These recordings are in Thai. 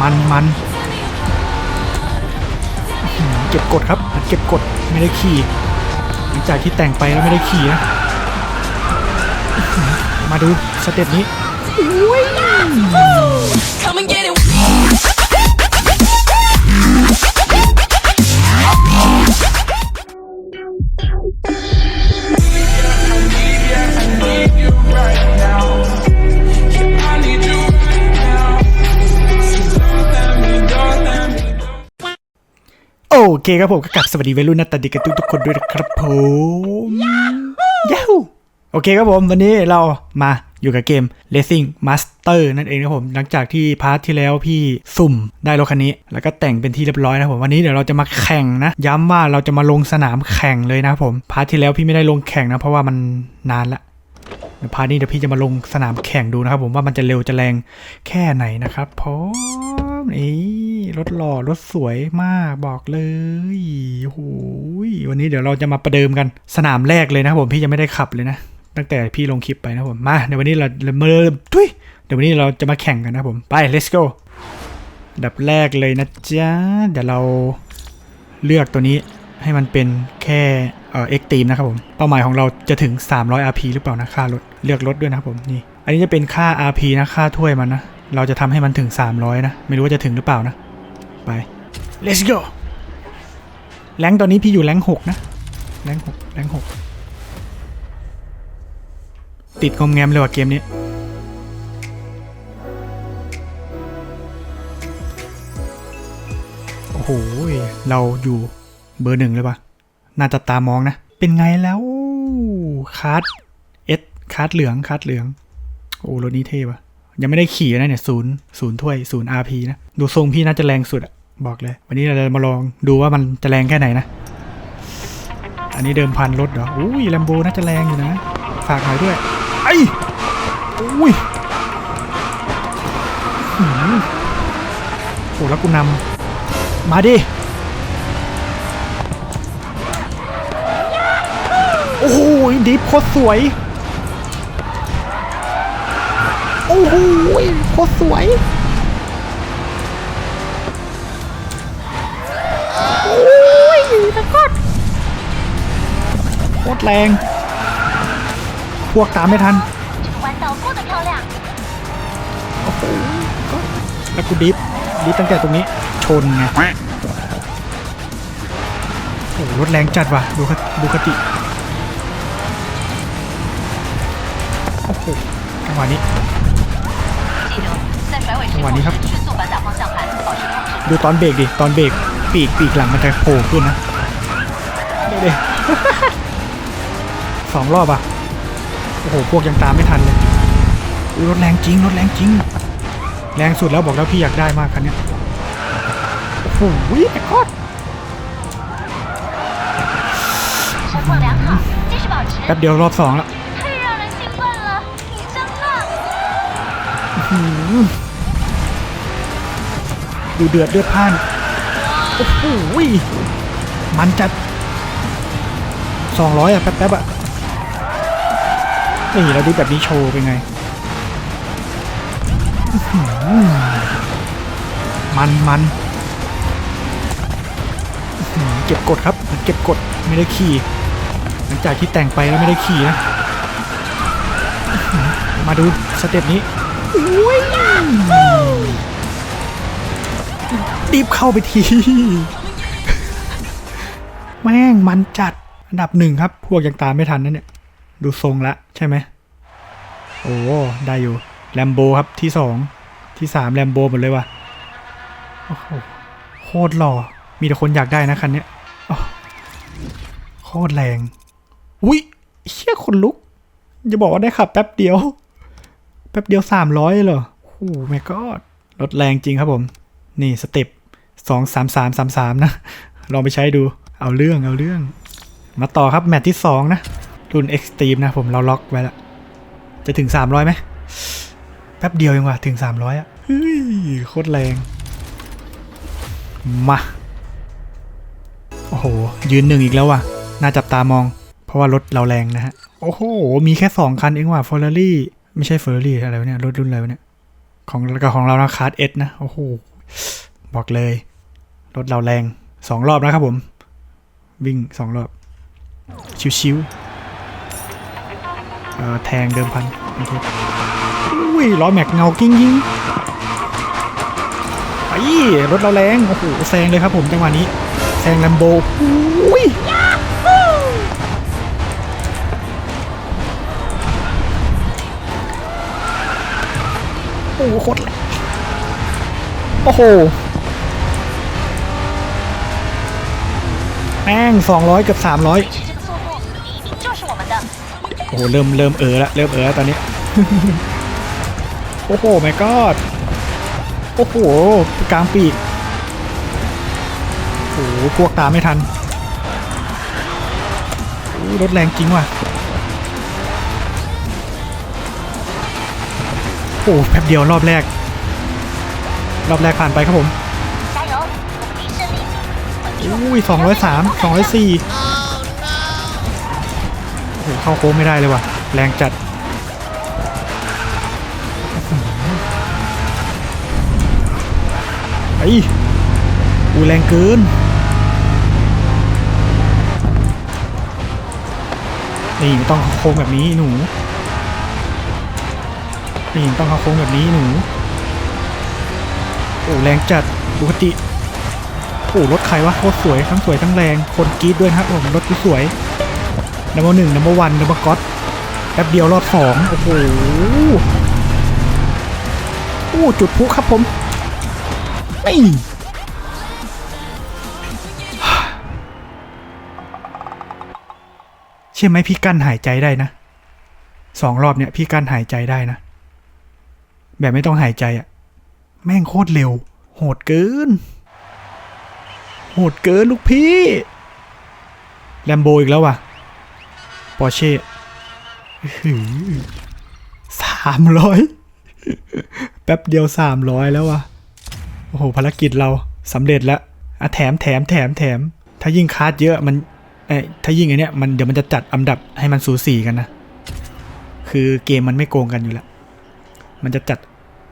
มันมันอื้อหือเก็บกดครับเก็บกดไม่ได้ขี่หลังจากที่แต่งไปแล้วไม่ได้ขี่นะอื้อหือมาดูสเต็ปนี้ เคครับผมก็กลับสวัสดีวัยรุ่นหนัตาดีกันทุกทุกๆคนด้วยนะครับผมย้าวโอเคครับผมวันนี้เรามาอยู่กับเกม Racing Master นั่นเองครับผม หลังจากที่พาร์ทที่แล้วพี่สุ่มได้รถคันนี้ แล้วก็แต่งเป็นที่เรียบร้อยนะครับผม วันนี้เดี๋ยวเราจะมาแข่งนะ ย้ำว่าเราจะมาลงสนามแข่งเลยนะครับผม พาร์ทที่แล้วพี่ไม่ได้ลงแข่งนะ เพราะว่ามันนานละเดี๋ยวพาร์ทนี้เดี๋ยวพี่จะมาลงสนามแข่งดูนะครับผมว่ามันจะเร็วจะแรงแค่ไหนนะครับผมนี่ รถหล่อรถสวยมากบอกเลยโอ้ยวันนี้เดี๋ยวเราจะมาประเดิมกันสนามแรกเลยนะผมพี่ยังไม่ได้ขับเลยนะ ตั้งแต่พี่ลงคลิปไปนะผมมาเดี๋ยววันนี้เราเริ่มทุยเดี๋ยววันนี้เราจะมาแข่งกันนะผมไป let's go ดับแรกเลยนะจ๊ะเดี๋ยวเราเลือกตัวนี้ให้มันเป็นแค่เอ่อ X Team นะครับผมเป้าหมายของเราจะถึง 300 RP หรือเปล่านะค่ารถเลือกรถด้วยนะครับผมนี่ อันนี้จะเป็นค่า RP นะค่าถ้วยมันนะเราจะทำให้มันถึง 300 นะ ไม่รู้ว่าจะถึงหรือเปล่านะ ไป let's go แรงตอนนี้พี่อยู่แรงค์6นะ แรงค์6แรงค์6ติดงอมแงมเลยว่ะเกมนี้ โอ้โห เราอยู่เบอร์หนึ่งเลยปะน่าจะตามองนะ เป็นไงแล้วคาร์ดเอสคาร์ดเหลืองคาร์ดเหลือง โอ้รถนี้เท่ปะยังไม่ได้ขี่นะเนี่ยศูนย์ศูนย์ถ้วยศูนย์อาร์พีนะ ดูทรงพี่น่าจะแรงสุดอะ บอกเลย วันนี้เราจะมาลองดูว่ามันจะแรงแค่ไหนนะ อันนี้เดิมพันรถเหรออุ้ยแลมโบน่าจะแรงอยู่นะ ฝากหน่อยด้วย ไอ้อุ้ยโอ้แล้วกูนำมาดิ โอ้โหดิฟโคตรสวย โอ้โหโคตรสวย ตรแรง พวกตามไม่ทันโอ้โหแล้วกูดิฟดิฟตั้งแต่ตรงนี้ชนไงโอ้รถแรงจัดว่ะดูคดูคติโอ้โหจังหวะนี้จังหวะนี้ครับ ดูตอนเบรกดิ ตอนเบรกปีกปีกหลังมันจะโผล่ขึ้นนะเด็ สองรอบอะ โอ้โห พวกยังตามไม่ทันเลยรถแรงจริงรถแรงจริง แรงสุดแล้วบอกแล้วพี่อยากได้มากคันนี้โอ้โหไอ้คอดแป๊บเดียวรอบสองแล้วดูเดือดเดือดพ่าน โอ้โหมันจัดสองร้อยอะแป๊บๆอะ นี่เราดูแบบนี้โชว์เป็นไง มันมันเก็บกดครับ เก็บกดไม่ได้ขี่หลังจากที่แต่งไปแล้วไม่ได้ขี่นะ มาดูสเต็ปนี้อุ้ยรีบเข้าไปที แม่งมันจัดอันดับหนึ่งครับ พวกยังตามไม่ทันนั่นเนี่ย ดูทรงละใช่ไหมโอ้ได้อยู่แลมโบครับที่สองที่สามแลมโบหมดเลยว่ะโอ้โหโคตรหล่อ มีแต่คนอยากได้นะคันเนี้ยอ้าวโคตรแรง อุ้ยเชี่ยคนลุกอย่าบอกว่าได้ขับแป๊บเดียว แป๊บเดียวสามร้อยเหรอโอ้แม่ก็รถแรงจริงครับผม นี่สเต็ปสองสามสามสามสามนะ ลองไปใช้ดู เอาเรื่องเอาเรื่อง มาต่อครับแมตช์ที่สองนะ รุ่น Extreme นะผมเราล็อกไว้แล้วจะถึง 300ไหมแป๊บเดียวเองว่ะถึง 300 อะเฮ้ยโคตรแรง มา โอ้โห ยืนหนึ่งอีกแล้วว่ะ น่าจับตามอง เพราะว่ารถเราแรงนะฮะ โอ้โห มีแค่ 2 คันเองว่ะ Ferrari ไม่ใช่ Ferrari อะไรเนี่ย รถรุ่นอะไรเนี่ย ของกับของเรานะคาร์ดเอสนะ โอ้โห บอกเลย รถเราแรงสองรอบนะครับผม วิ่งสองรอบ ชิวๆ แทงเดิมพันโอเคอุ้ยล้อแม็กเงากิ้งยิงไอ้รถเราแรงโอ้โหแซงเลยครับผมจังหวะนี้แซงแลมโบอุ้ยโอ้โหโคตรแลงโอ้โหแม่ง200 เกือร้อย โอ้โหเริ่มเริ่มเออละเริ่มเออละตอนนี้ โอ้โหแม่กอดโอ้โหกลางปีกโอ้โหพวกตามไม่ทันรถแรงจริงว่ะโอ้แป๊บเดียวรอบแรก รอบแรกผ่านไปครับผมอุ้ยสองร้อยสามสองร้อยสี่ หเข้าโค้งไม่ได้เลยว่ะ แรงจัด ไอ้อูแรงเกิน นี่ต้องเข้าโค้งแบบนี้หนูนี่ต้องเข้าโค้งแบบนี้หนู โอ้แรงจัดปกติโอ้รถใครวะโคตรสวยทั้งสวยทั้งแรง คนกรีดด้วยนะครับผมรถสวย นัมเบอร์หนึ่งนัมเบอร์วันนัมเบอร์ก็อตแป๊บเดียวรอดสองโอ้โหโอ้จุดพุครับผมนี่เชื่อไหมพี่กั้นหายใจได้นะสองรอบเนี่ยพี่กั้นหายใจได้นะ แบบไม่ต้องหายใจอะแม่งโคตรเร็ว โหดเกิน โหดเกินลูกพี่ แลมโบอีกแล้วว่ะ ปอร์เช่สามร้อยแป๊บเดียวสามร้อยแล้ววะโอ้โหภารกิจเราสำเร็จแล้วอะแถมแถมแถมแถม ถ้ายิ่งคาร์ดเยอะมันเอ้ถ้ายิ่งไอเนี้ยมันเดี๋ยวมันจะจัดอันดับให้มันสูสีกันนะ คือเกมมันไม่โกงกันอยู่แล้ว มันจะจัด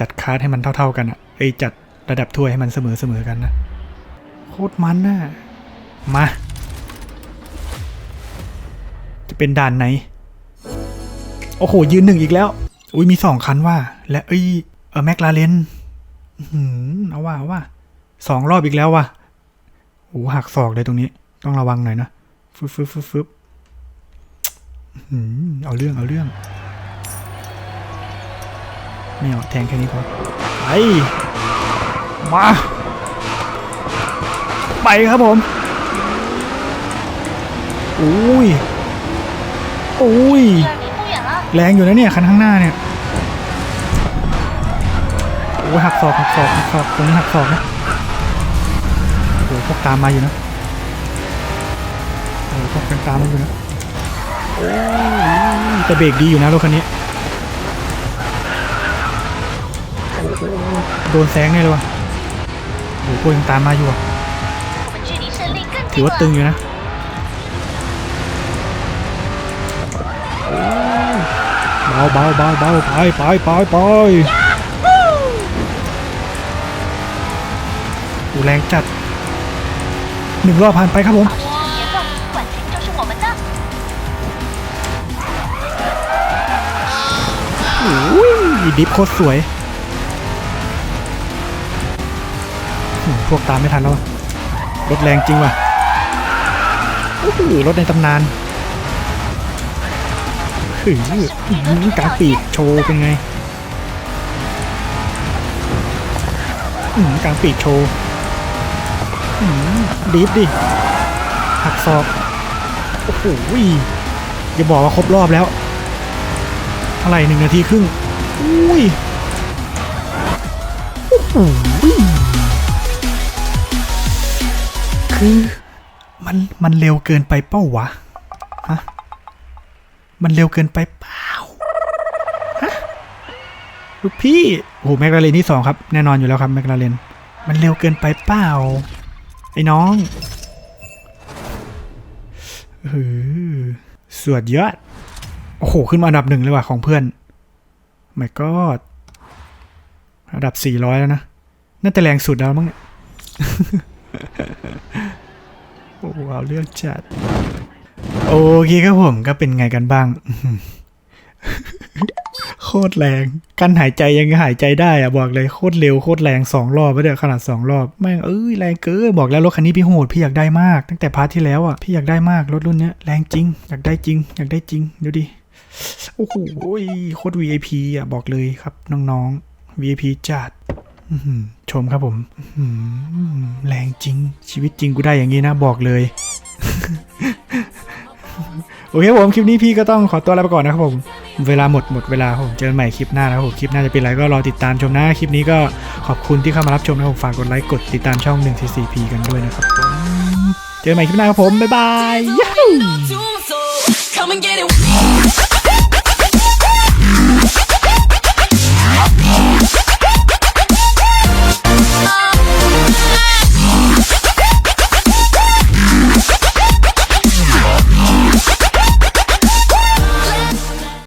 จัดคาร์ดให้มันเท่า ๆกันอะไอยจัดระดับถ้วยให้มันเสมอๆกันนะ โคตรมันน่ะ มา จะเป็นด่านไหน โอ้โห ยืนหนึ่งอีกแล้ว อุ้ยมีสองคันว่า และเอ้ยเออแมคลาเรนหืมเอาว่าเอาว่าสองรอบอีกแล้วว่ะโอ้หักศอกเลยตรงนี้ ต้องระวังหน่อยนะฟึบฟึบฟึบฟึบหืมเอาเรื่องเอาเรื่องไม่เอาแทงแค่นี้พอไปมาไปครับผมอุ้ย โอ้ยแรงอยู่นะเนี่ยคันข้างหน้าเนี่ยโอ้หักศอกหักศอกหักศอกตรงนี้หักศอกนะโอ้ยพวกตามมาอยู่นะโอ้ยพวกกันตามมาอยู่นะโอ้ยแต่เบรกดีอยู่นะรถคันนี้โดนแสงแน่เลยวะโอ้โหยังตามมาอยู่ถือว่าตึงอยู่นะ บาเบาเบาเบาไปไปไปไปดูแรงจัดหนึ่งรอบผ่านไปครับผมอุ้ดิฟโคตรสวย พวกตามไม่ทันแล้วรถแรงจริงว่ะรถในตำนาน หือกราฟิกโชว์เป็นไงกลางปีกโชว์ดิฟดิหักศอก โอ้โหอย่าบอกว่าครบรอบแล้วเท่าไหร่หนึ่งนาทีครึ่งอุ้ยโอ้โหคือ มัน มันเร็วเกินไปเป้าวะ มันเร็วเกินไปเปล่าฮะลูกพี่โอ้โหแมคลาเรนที่สองครับ แน่นอนอยู่แล้วครับแมคลาเรนมันเร็วเกินไปเปล่า ไอ้น้องเออสวดยอด โอ้โห ขึ้นมาอันดับหนึ่งเลยว่ะของเพื่อน my god ฮระดับ400แล้วนะ น่าจะแรงสุดแล้วมั้งเนี่ย โอ้เอาเรื่องจัด โอเคครับผมก็เป็นไงกันบ้าง โคตรแรงกันหายใจยังหายใจได้อะบอกเลยโคตรเร็วโคตรแรงสองรอบไปเดี๋ยวขนาดสองรอบแม่งเอ้ยแรงเกินบอกแล้วรถคันนี้พี่โหดพี่อยากได้มาก ตั้งแต่พาร์ทที่แล้วอะพี่อยากได้มากรถรุ่นเนี้ยแรงจริง อยากได้จริง อยากได้จริงเดี๋ยวดิโอ้โหโคตร VIP อะบอกเลยครับน้องๆ VIP จัดชมครับผมแรงจริงชีวิตจริงกูได้อย่างนี้นะบอกเลย โอเคครับผมคลิปนี้พี่ก็ต้องขอตัวลาไปก่อนนะครับผม เวลาหมดหมดเวลาผมเจอกันใหม่คลิปหน้านะครับผมคลิปหน้าจะเป็นอะไรก็รอติดตามชมนะคลิปนี้ก็ขอบคุณที่เข้ามารับชมนะครับผมฝากกดไลค์กดติดตามช่อง 144p กันด้วยนะครับผมเจอกันใหม่คลิปหน้าครับผมบ๊ายบาย Come and get it.